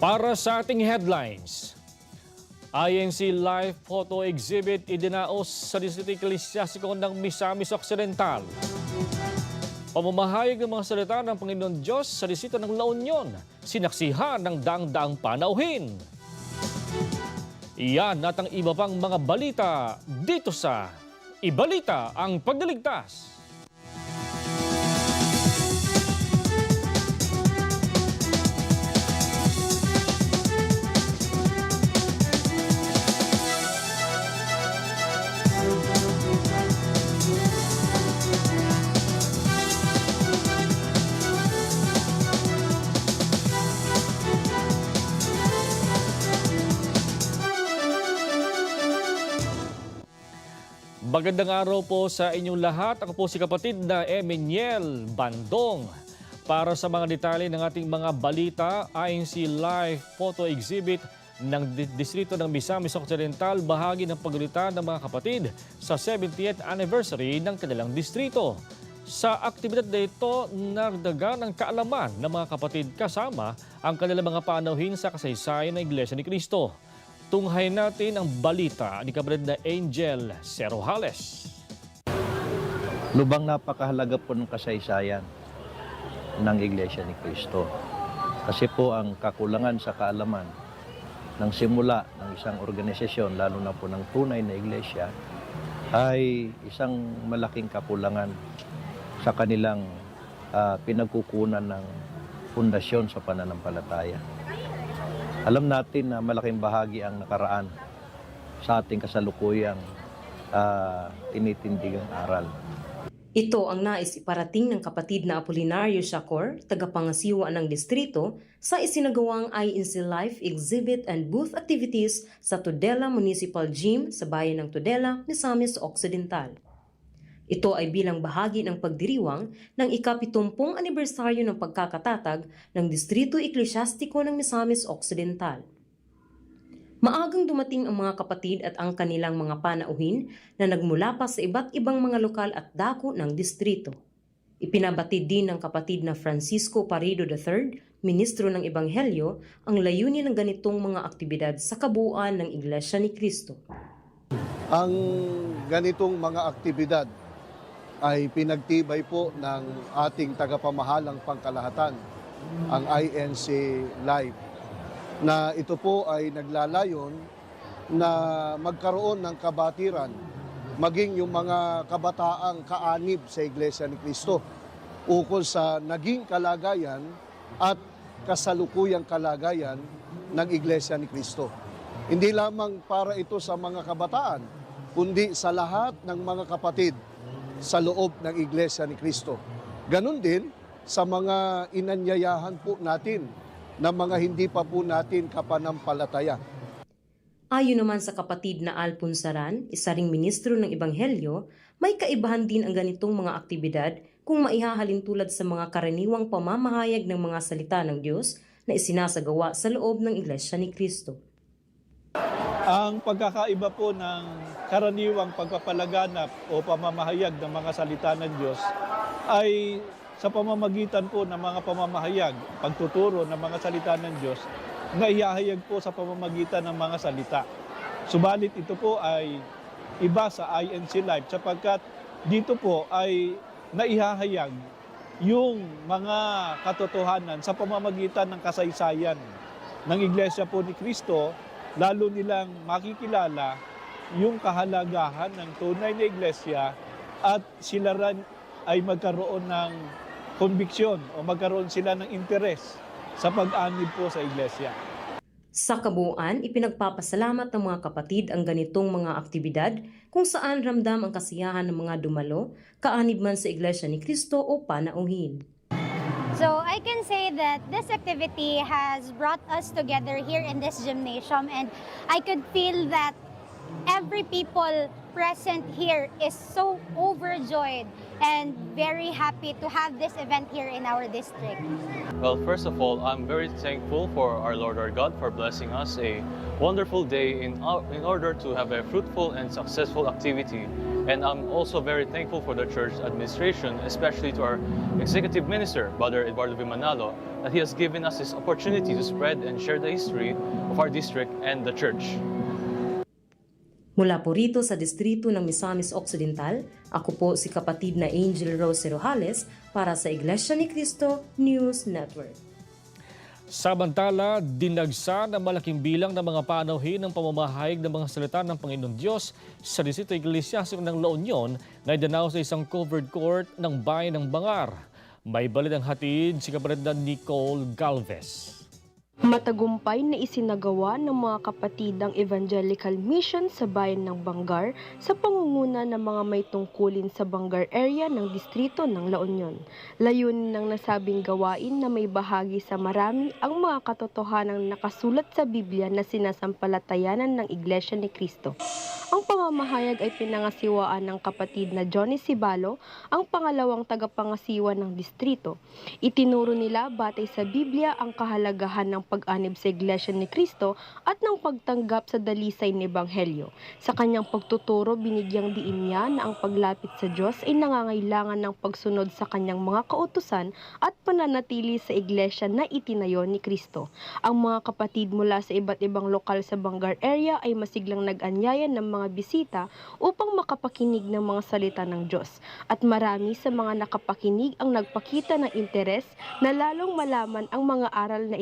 Para sa ating headlines, INC Live Photo Exhibit idinaos sa Distrito Ecclesiastico ng Misamis Occidental. Pamamahayag ng mga salita ng Panginoon Diyos sa Distrito ng La Union, sinaksihan ng daang-daang panauhin. Iyan at ang iba pang mga balita dito sa Ibalita ang Pagdaligtas. Magandang araw po sa inyong lahat. Ako po si kapatid na Emmanuel Bandong. Para sa mga detalye ng ating mga balita, INC Live Photo Exhibit ng Di- Distrito ng Misamis Occidental bahagi ng pagalitan ng mga kapatid sa 70th anniversary ng kanilang distrito. Sa aktibidad na ito, nagdaga ng kaalaman ng mga kapatid kasama ang kanilang mga panauhin sa kasaysayan ng Iglesia ni Cristo. Tunghay natin ang balita ni kapatid na Angel Cerojales. Lubang napakahalaga po ng kasaysayan ng Iglesia ni Cristo. Kasi po ang kakulangan sa kaalaman ng simula ng isang organisasyon, lalo na po ng tunay na iglesia, ay isang malaking kakulangan sa kanilang ah, pinagkukunan ng pundasyon sa pananampalataya. Alam natin na malaking bahagi ang nakaraan sa ating kasalukuyang ah, tinitindigang aral. Ito ang nais iparating ng kapatid na Apolinario Shacor, tagapangasiwa ng distrito, sa isinagawang INC Life Exhibit and Booth Activities sa Tudela Municipal Gym sa bayan ng Tudela, Misamis Occidental. Ito ay bilang bahagi ng pagdiriwang ng ikapitumpung anibersaryo ng pagkakatatag ng Distrito Eklesyastiko ng Misamis Occidental. Maagang dumating ang mga kapatid at ang kanilang mga panauhin na nagmula pa sa iba't ibang mga lokal at dako ng distrito. Ipinabatid din ng kapatid na Francisco Parido III, ministro ng Ebanghelyo, ang layunin ng ganitong mga aktibidad sa kabuuan ng Iglesia ni Cristo. Ang ganitong mga aktibidad ay pinagtibay po ng ating tagapamahalang pangkalahatan, ang INC Live, na ito po ay naglalayon na magkaroon ng kabatiran maging yung mga kabataang kaanib sa Iglesia ni Cristo ukol sa naging kalagayan at kasalukuyang kalagayan ng Iglesia ni Cristo. Hindi lamang para ito sa mga kabataan, kundi sa lahat ng mga kapatid sa loob ng Iglesia ni Cristo. Ganon din sa mga inanyayahan po natin na mga hindi pa po natin kapanampalataya. Ayon naman sa kapatid na Alpunsaran, isa ring ministro ng Ebanghelyo, may kaibahan din ang ganitong mga aktibidad kung maihahalin tulad sa mga karaniwang pamamahayag ng mga salita ng Diyos na isinasagawa sa loob ng Iglesia ni Cristo. Ang pagkakaiba po ng karaniwang pagpapalaganap o pamamahayag ng mga salita ng Diyos ay sa pamamagitan po ng mga pamamahayag, pagtuturo ng mga salita ng Diyos na ihahayag po sa pamamagitan ng mga salita. Subalit ito po ay iba sa INC Live sapagkat dito po ay naihahayag yung mga katotohanan sa pamamagitan ng kasaysayan ng Iglesia po ni Kristo lalo nilang makikilala yung kahalagahan ng tunay na iglesia at sila rin ay magkaroon ng konbiksyon o magkaroon sila ng interes sa pag-anib po sa iglesia. Sa kabuuan, ipinagpapasalamat ng mga kapatid ang ganitong mga aktibidad kung saan ramdam ang kasiyahan ng mga dumalo, kaanib man sa Iglesia ni Cristo o panauhin. So I can say that this activity has brought us together here in this gymnasium and I could feel that every people present here is so overjoyed and very happy to have this event here in our district. Well, first of all, I'm very thankful for our Lord our God for blessing us a wonderful day in, in order to have a fruitful and successful activity And I'm also very thankful for the church administration, especially to our executive minister, Brother Eduardo Vimanalo, that he has given us this opportunity to spread and share the history of our district and the church. Mula po rito sa distrito ng Misamis Occidental, ako po si kapatid na Angel Rose Rojales para sa Iglesia ni Cristo News Network. Samantala, dinagsa ng malaking bilang ng mga panauhin ng pamamahayag ng mga salita ng Panginoon Diyos sa Distrito Iglesiasiko ng La Union na idanaw sa isang covered court ng bayan ng Bangar. May balit ang hatid si kapatid na Nicole Galvez. Matagumpay na isinagawa ng mga kapatid ang evangelical mission sa bayan ng Bangar sa pangunguna ng mga may tungkulin sa Bangar area ng distrito ng La Union. Layunin ng nasabing gawain na may bahagi sa marami ang mga katotohanang nakasulat sa Biblia na sinasampalatayanan ng Iglesia ni Cristo. Ang pamamahayag ay pinangasiwaan ng kapatid na Johnny Sibalo, ang pangalawang tagapangasiwa ng distrito. Itinuro nila batay sa Biblia ang kahalagahan ng pag-anib sa Iglesia ni Cristo at ng pagtanggap sa dalisay ni Ebanghelyo. Sa kanyang pagtuturo, binigyang diin niya na ang paglapit sa Diyos ay nangangailangan ng pagsunod sa kanyang mga kautusan at pananatili sa Iglesia na itinayo ni Kristo. Ang mga kapatid mula sa iba't ibang lokal sa Bangar area ay masiglang nag-anyaya ng mga bisita upang makapakinig ng mga salita ng Diyos. At marami sa mga nakapakinig ang nagpakita ng interes na lalong malaman ang mga aral na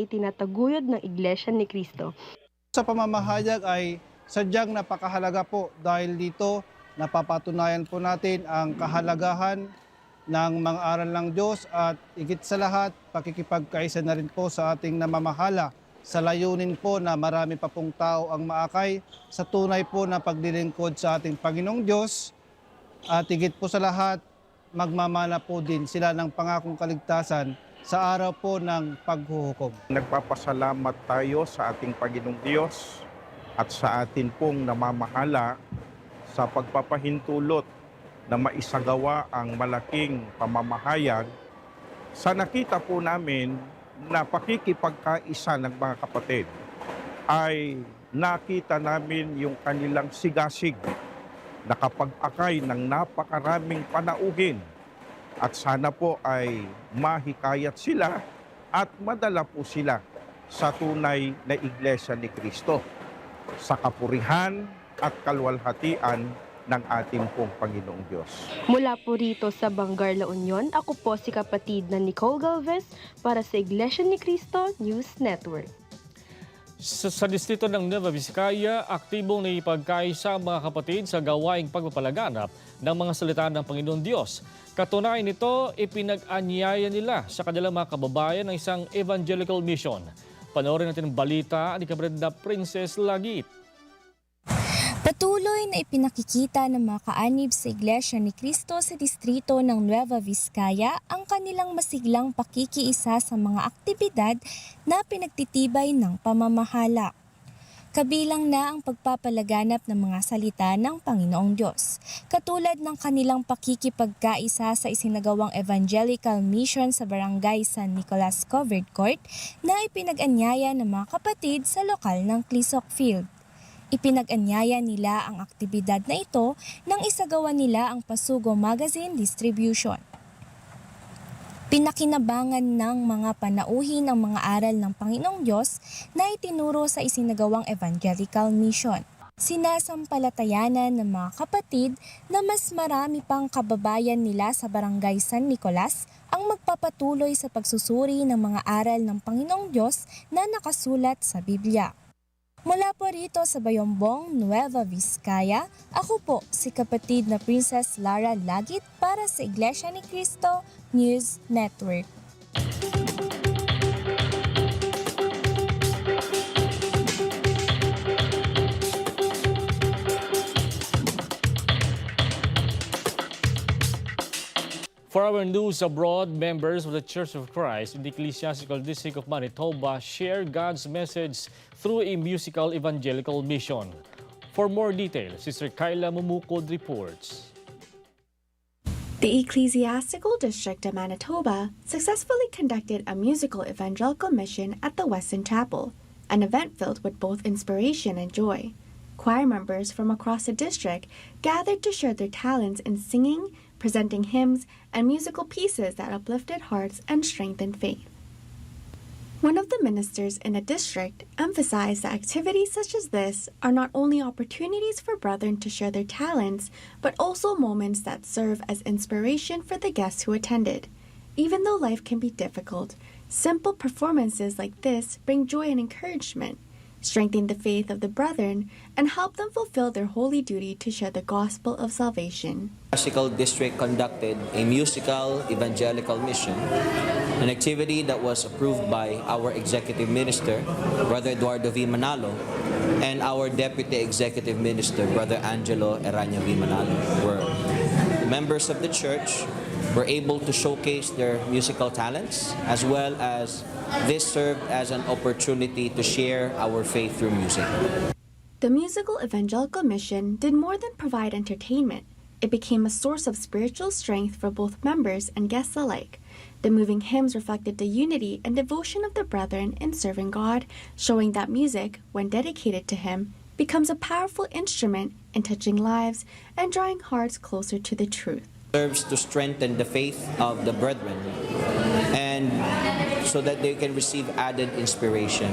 itinataguyod ng Iglesia ni Kristo. Sa pamamahayag ay sadyang napakahalaga po dahil dito napapatunayan po natin ang kahalagahan ng mga aral ng Diyos at higit sa lahat, pakikipagkaisa na rin po sa ating namamahala sa layunin po na marami pa pong tao ang maakay sa tunay po na paglilingkod sa ating Panginoong Diyos at higit po sa lahat, magmamana po din sila ng pangakong kaligtasan sa araw po ng paghuhukom. Nagpapasalamat tayo sa ating Panginoong Diyos at sa atin pong namamahala sa pagpapahintulot na maisagawa ang malaking pamamahayag sa nakita po namin na pakikipagkaisa ng mga kapatid ay nakita namin yung kanilang sigasig na kapag-akay ng napakaraming panauhin at sana po ay mahikayat sila at madala po sila sa tunay na iglesia ni Kristo sa kapurihan at kalwalhatian ng ating pong Panginoong Diyos. Mula po rito sa Bangar La Union, ako po si kapatid na Nicole Galvez para sa Iglesia ni Cristo News Network. Sa, sa distrito ng Nueva Vizcaya, aktibong naipagkaisa ang mga kapatid sa gawaing pagpapalaganap ng mga salita ng Panginoon Diyos. Katunayan nito, ipinag-anyaya nila sa kanilang mga kababayan ng isang evangelical mission. Panoorin natin ang balita ni na Princess Lagit. Patuloy na ipinakikita ng mga kaanib sa Iglesia ni Cristo sa distrito ng Nueva Vizcaya ang kanilang masiglang pakikiisa sa mga aktibidad na pinagtitibay ng pamamahala. Kabilang na ang pagpapalaganap ng mga salita ng Panginoong Diyos, katulad ng kanilang pakikipagkaisa sa isinagawang evangelical mission sa barangay San Nicolas Covered Court na ipinag-anyaya ng mga kapatid sa lokal ng Clisok Field. Ipinag-anyaya nila ang aktibidad na ito nang isagawa nila ang Pasugo Magazine Distribution. Pinakinabangan ng mga panauhin ang mga aral ng Panginoong Diyos na itinuro sa isinagawang evangelical mission. Sinasampalatayanan ng mga kapatid na mas marami pang kababayan nila sa barangay San Nicolas ang magpapatuloy sa pagsusuri ng mga aral ng Panginoong Diyos na nakasulat sa Biblia. Mula po rito sa Bayombong, Nueva Vizcaya, ako po si kapatid na Princess Lara Lagit para sa Iglesia ni Cristo News Network. For our news abroad, members of the Church of Christ in the Ecclesiastical District of Manitoba share God's message through a musical evangelical mission. For more details, Sister Kyla Mumukod reports. The Ecclesiastical District of Manitoba successfully conducted a musical evangelical mission at the Weston Chapel, an event filled with both inspiration and joy. choir members from across the district gathered to share their talents in singing, presenting hymns, and musical pieces that uplifted hearts and strengthened faith. One of the ministers in a district emphasized that activities such as this are not only opportunities for brethren to share their talents, but also moments that serve as inspiration for the guests who attended. Even though life can be difficult, simple performances like this bring joy and encouragement, strengthen the faith of the brethren, and help them fulfill their holy duty to share the gospel of salvation. Classical District conducted a musical evangelical mission, an activity that was approved by our executive minister, Brother Eduardo V. Manalo, and our deputy executive minister, Brother Angelo Eraña V. Manalo, where members of the church were able to showcase their musical talents as well as this served as an opportunity to share our faith through music. The musical evangelical mission did more than provide entertainment. It became a source of spiritual strength for both members and guests alike. The moving hymns reflected the unity and devotion of the brethren in serving God, showing that music, when dedicated to Him, becomes a powerful instrument in touching lives and drawing hearts closer to the truth. Serves to strengthen the faith of the brethren and so that they can receive added inspiration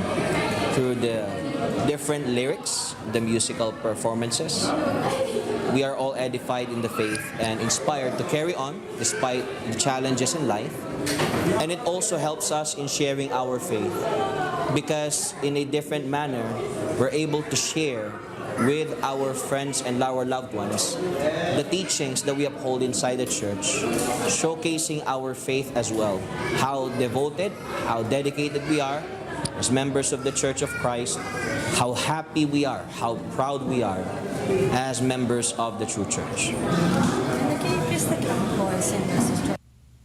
through the different lyrics, the musical performances. We are all edified in the faith and inspired to carry on despite the challenges in life. And it also helps us in sharing our faith because in a different manner, we're able to share with our friends and our loved ones the teachings that we uphold inside the church, showcasing our faith as well. How devoted, how dedicated we are as members of the Church of Christ, how happy we are, how proud we are as members of the true church.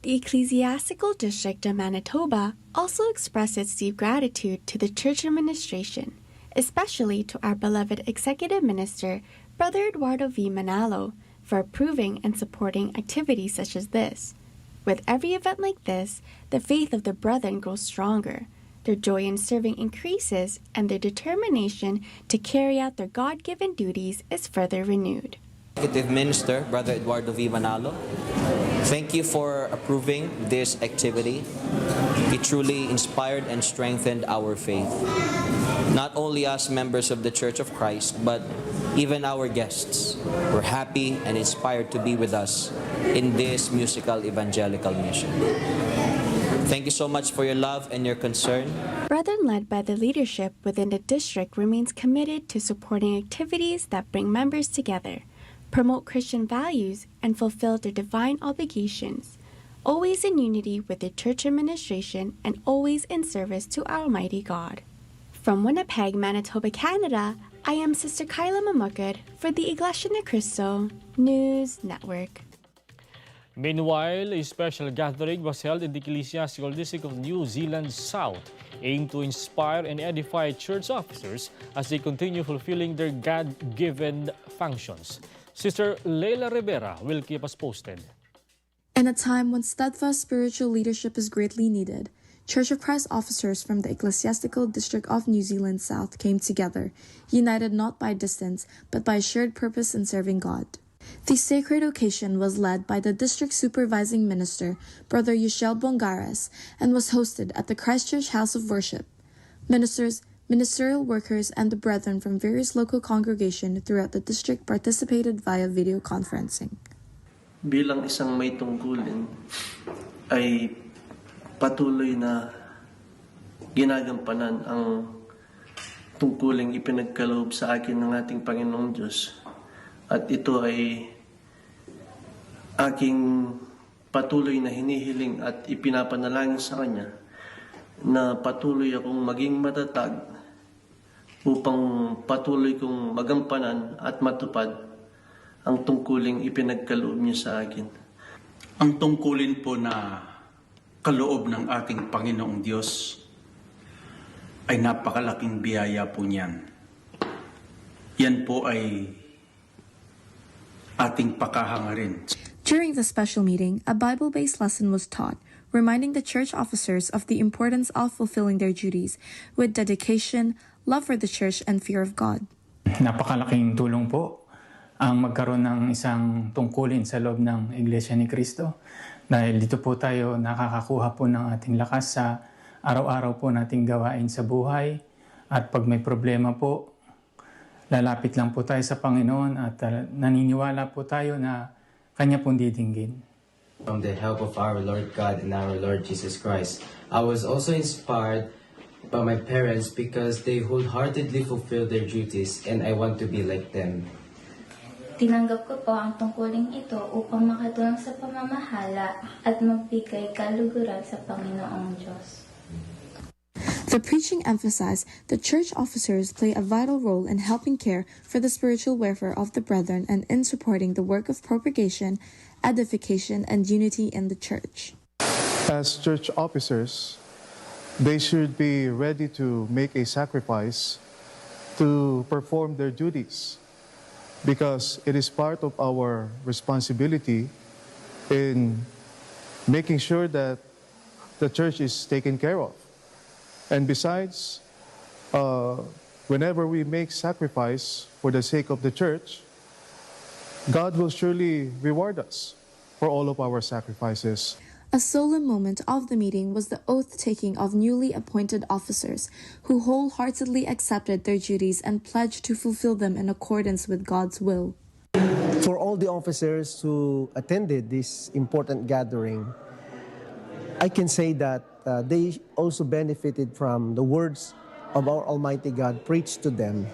The Ecclesiastical District of Manitoba also expressed its deep gratitude to the church administration, especially to our beloved Executive Minister, Brother Eduardo V. Manalo, for approving and supporting activities such as this. With every event like this, the faith of the brethren grows stronger, their joy in serving increases, and their determination to carry out their God given duties is further renewed. Executive Minister, Brother Eduardo V. Manalo, thank you for approving this activity. It truly inspired and strengthened our faith. Not only us members of the Church of Christ, but even our guests were happy and inspired to be with us in this musical evangelical mission. Thank you so much for your love and your concern. Brethren led by the leadership within the district remains committed to supporting activities that bring members together, promote Christian values, and fulfill their divine obligations, always in unity with the church administration and always in service to Almighty God. From Winnipeg, Manitoba, Canada, I am Sister Kyla Mamukad for the Iglesia ni Cristo News Network. Meanwhile, a special gathering was held in the Ecclesiastical District of New Zealand South, aimed to inspire and edify church officers as they continue fulfilling their God-given functions. Sister Leila Rivera will keep us posted. In a time when steadfast spiritual leadership is greatly needed, Church of Christ officers from the Ecclesiastical District of New Zealand South came together, united not by distance, but by shared purpose in serving God. The sacred occasion was led by the district supervising minister, Brother Yushel Bongares, and was hosted at the Christchurch House of Worship. Ministers, ministerial workers, and the brethren from various local congregations throughout the district participated via video conferencing. bilang isang may tungkulin ay patuloy na ginagampanan ang tungkuling ipinagkaloob sa akin ng ating Panginoong Diyos. At ito ay aking patuloy na hinihiling at ipinapanalangin sa Kanya na patuloy akong maging matatag upang patuloy kong magampanan at matupad ang tungkuling ipinagkaloob niya sa akin. Ang tungkulin po na kaloob ng ating Panginoong Diyos ay napakalaking biyaya po niyan. Yan po ay ating pakahangarin. During the special meeting, a Bible based lesson was taught, reminding the church officers of the importance of fulfilling their duties with dedication, love for the church, and fear of God. Napakalaking tulong po ang magkaroon ng isang tungkulin sa loob ng Iglesia ni Cristo. Dahil dito po tayo nakakakuha po ng ating lakas sa araw-araw po nating gawain sa buhay. At pag may problema po, lalapit lang po tayo sa Panginoon at uh, naniniwala po tayo na Kanya pong didinggin. From the help of our Lord God and our Lord Jesus Christ. I was also inspired by my parents because they wholeheartedly fulfill their duties and I want to be like them. Tinanggap ko po ang tungkuling ito upang makatulong sa pamamahala at magbigay kaluguran sa Panginoong Diyos. The preaching emphasized that church officers play a vital role in helping care for the spiritual welfare of the brethren and in supporting the work of propagation, edification, and unity in the church. As church officers, they should be ready to make a sacrifice to perform their duties because it is part of our responsibility in making sure that the church is taken care of. And besides, uh, whenever we make sacrifice for the sake of the church, God will surely reward us for all of our sacrifices. A solemn moment of the meeting was the oath taking of newly appointed officers who wholeheartedly accepted their duties and pledged to fulfill them in accordance with God's will. For all the officers who attended this important gathering, I can say that uh, they also benefited from the words of our Almighty God preached to them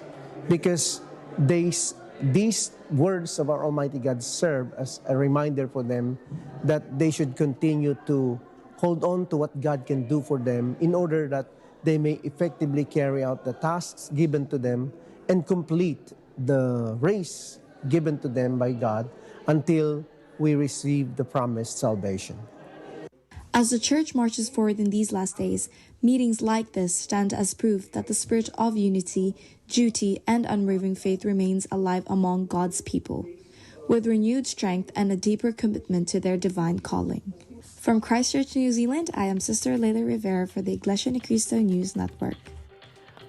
because they, these words of our Almighty God serve as a reminder for them that they should continue to hold on to what God can do for them in order that they may effectively carry out the tasks given to them and complete the race given to them by God until we receive the promised salvation. As the church marches forward in these last days, meetings like this stand as proof that the spirit of unity, duty, and unwavering faith remains alive among God's people, with renewed strength and a deeper commitment to their divine calling. From Christchurch, New Zealand, I am Sister Leila Rivera for the Iglesia Ni Cristo News Network.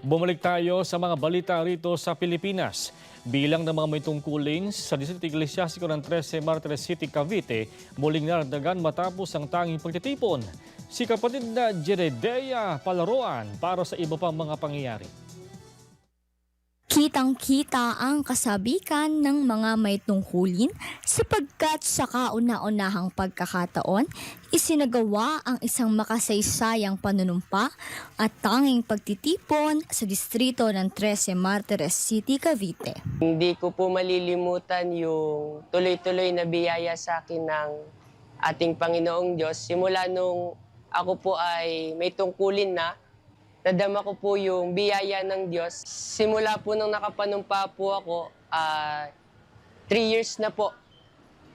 Bumalik tayo sa mga balita rito sa Pilipinas. Bilang ng mga may tungkulin sa Distrito Iglesiastiko ng 13 Martires City, Cavite, muling naragdagan matapos ang tanging pagtitipon. Si kapatid na Jeredea Palaroan para sa iba pang mga pangyayari. Kitang-kita ang kasabikan ng mga may tungkulin sapagkat sa kauna-unahang pagkakataon, isinagawa ang isang makasaysayang panunumpa at tanging pagtitipon sa distrito ng 13 Martires City, Cavite. Hindi ko po malilimutan yung tuloy-tuloy na biyaya sa akin ng ating Panginoong Diyos. Simula nung ako po ay may tungkulin na, nadama ko po yung biyaya ng Diyos. Simula po nung nakapanumpa po ako, ah, three years na po.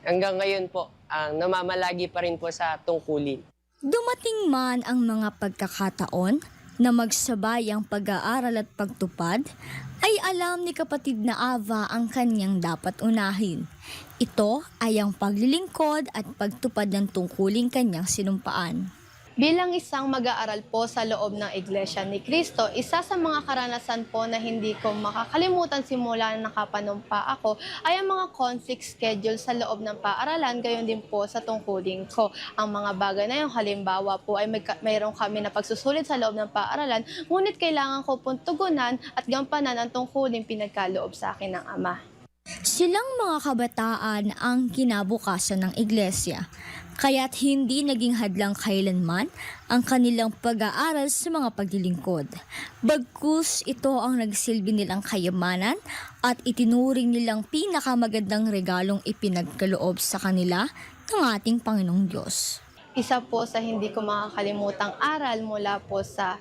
Hanggang ngayon po, ang namamalagi pa rin po sa tungkulin. Dumating man ang mga pagkakataon na magsabay ang pag-aaral at pagtupad, ay alam ni kapatid na Ava ang kanyang dapat unahin. Ito ay ang paglilingkod at pagtupad ng tungkuling kanyang sinumpaan. Bilang isang mag-aaral po sa loob ng Iglesia ni Cristo, isa sa mga karanasan po na hindi ko makakalimutan simula na nakapanumpa ako ay ang mga conflict schedule sa loob ng paaralan, gayon din po sa tungkulin ko. Ang mga bagay na yung halimbawa po ay may, mayroon kami na pagsusulit sa loob ng paaralan, ngunit kailangan ko pong tugunan at gampanan ang tungkulin pinagkaloob sa akin ng Ama. Silang mga kabataan ang kinabukasan ng iglesia, kaya't hindi naging hadlang kailanman ang kanilang pag-aaral sa mga paglilingkod. Bagkus ito ang nagsilbi nilang kayamanan at itinuring nilang pinakamagandang regalong ipinagkaloob sa kanila ng ating Panginoong Diyos. Isa po sa hindi ko makakalimutang aral mula po sa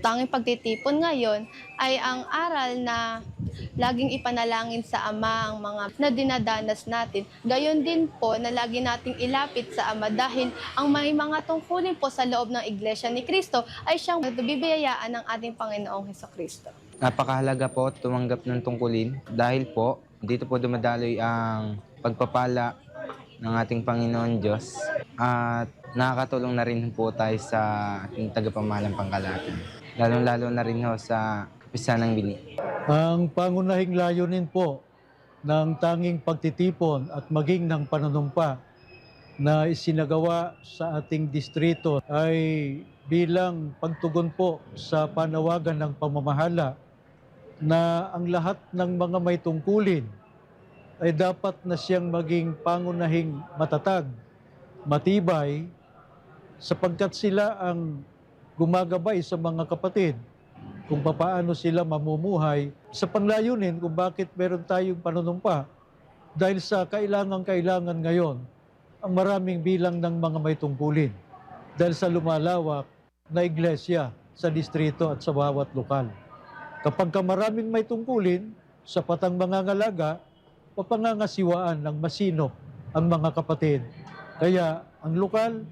tanging pagtitipon ngayon ay ang aral na laging ipanalangin sa Ama ang mga na dinadanas natin. Gayon din po na lagi nating ilapit sa Ama dahil ang may mga tungkulin po sa loob ng Iglesia ni Cristo ay siyang bibiyayaan ng ating Panginoong Heso Kristo. Napakahalaga po tumanggap ng tungkulin dahil po dito po dumadaloy ang pagpapala ng ating Panginoon Diyos at nakakatulong na rin po tayo sa ating tagapamahalang pangkalatan. Lalong-lalo na rin ho sa pisa ng bili. Ang pangunahing layunin po ng tanging pagtitipon at maging ng panunumpa na isinagawa sa ating distrito ay bilang pagtugon po sa panawagan ng pamamahala na ang lahat ng mga may tungkulin ay dapat na siyang maging pangunahing matatag, matibay, sapagkat sila ang gumagabay sa mga kapatid kung papaano sila mamumuhay sa panglayunin kung bakit meron tayong panunumpa dahil sa kailangan-kailangan ngayon ang maraming bilang ng mga may tungkulin dahil sa lumalawak na iglesia sa distrito at sa bawat lokal. Kapag ka maraming may tungkulin, sapat ang mga ngalaga, papangangasiwaan ng masino ang mga kapatid. Kaya ang lokal,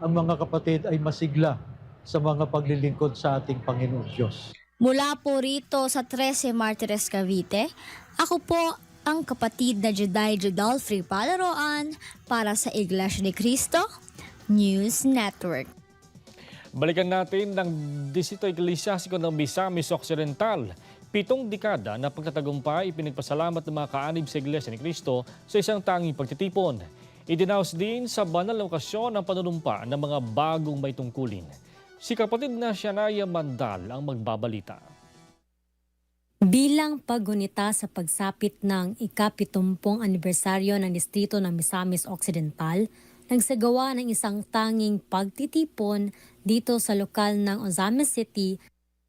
ang mga kapatid ay masigla sa mga paglilingkod sa ating Panginoon Diyos. Mula po rito sa 13 Martires Cavite, ako po ang kapatid na Juday Judolfrey Palaroan para sa Iglesia ni Cristo News Network. Balikan natin ng Distrito Eclesiastico ng Misamis Occidental. Pitong dekada na pagtatagumpay, ipinagpasalamat ng mga kaanib sa Iglesia ni Cristo sa isang tanging pagtitipon. Idinaos din sa banal na okasyon ang panunumpa ng mga bagong may tungkulin. Si kapatid na Shanaya Mandal ang magbabalita. Bilang paggunita sa pagsapit ng ikapitumpong anibersaryo ng distrito ng Misamis Occidental, nagsagawa ng isang tanging pagtitipon dito sa lokal ng Ozames City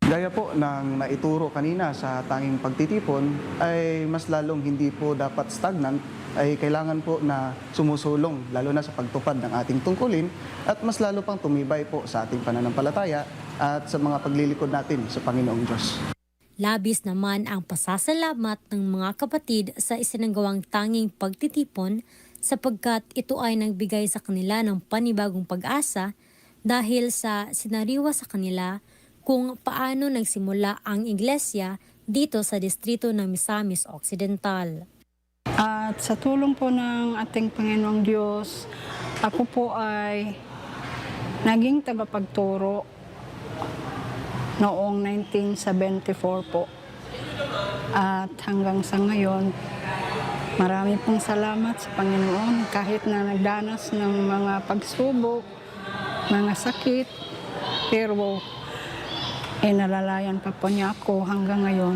Gaya po ng naituro kanina sa tanging pagtitipon ay mas lalong hindi po dapat stagnant ay kailangan po na sumusulong lalo na sa pagtupad ng ating tungkulin at mas lalo pang tumibay po sa ating pananampalataya at sa mga paglilikod natin sa Panginoong Diyos. Labis naman ang pasasalamat ng mga kapatid sa isinagawang tanging pagtitipon sapagkat ito ay nagbigay sa kanila ng panibagong pag-asa dahil sa sinariwa sa kanila kung paano nagsimula ang iglesia dito sa distrito ng Misamis Occidental. At sa tulong po ng ating Panginoong Diyos, ako po ay naging tagapagturo noong 1974 po. At hanggang sa ngayon, marami pong salamat sa Panginoon kahit na nagdanas ng mga pagsubok, mga sakit, pero inalalayan pa po niya ako hanggang ngayon.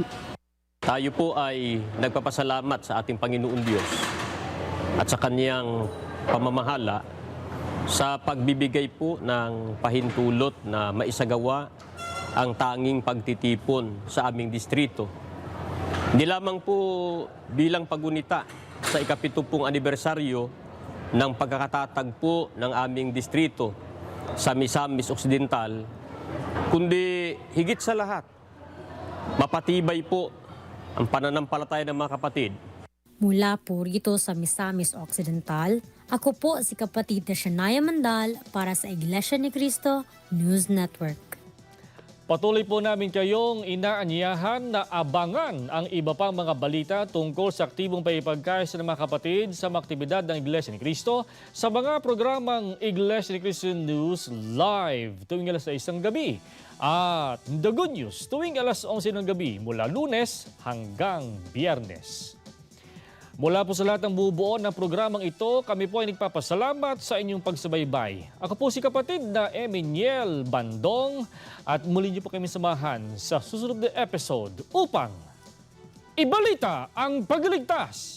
Tayo po ay nagpapasalamat sa ating Panginoon Diyos at sa kanyang pamamahala sa pagbibigay po ng pahintulot na maisagawa ang tanging pagtitipon sa aming distrito. Hindi lamang po bilang pagunita sa ikapitumpong anibersaryo ng pagkakatatagpo ng aming distrito sa Misamis Occidental, kundi higit sa lahat, mapatibay po ang pananampalataya ng mga kapatid Mula po rito sa Misamis Occidental, ako po si kapatid na Shania Mandal para sa Iglesia ni Cristo News Network. Patuloy po namin kayong inaanyahan na abangan ang iba pang mga balita tungkol sa aktibong paipagkaisa ng mga kapatid sa mga aktibidad ng Iglesia ni Cristo sa mga programang Iglesia ni Cristo News Live tuwing alas 6 ng gabi at The Good News tuwing alas 11 ng gabi mula lunes hanggang biyernes. Mula po sa lahat ng bubuo ng programang ito, kami po ay nagpapasalamat sa inyong pagsubaybay. Ako po si kapatid na Eminiel Bandong at muli niyo po kami samahan sa susunod na episode upang ibalita ang pagliligtas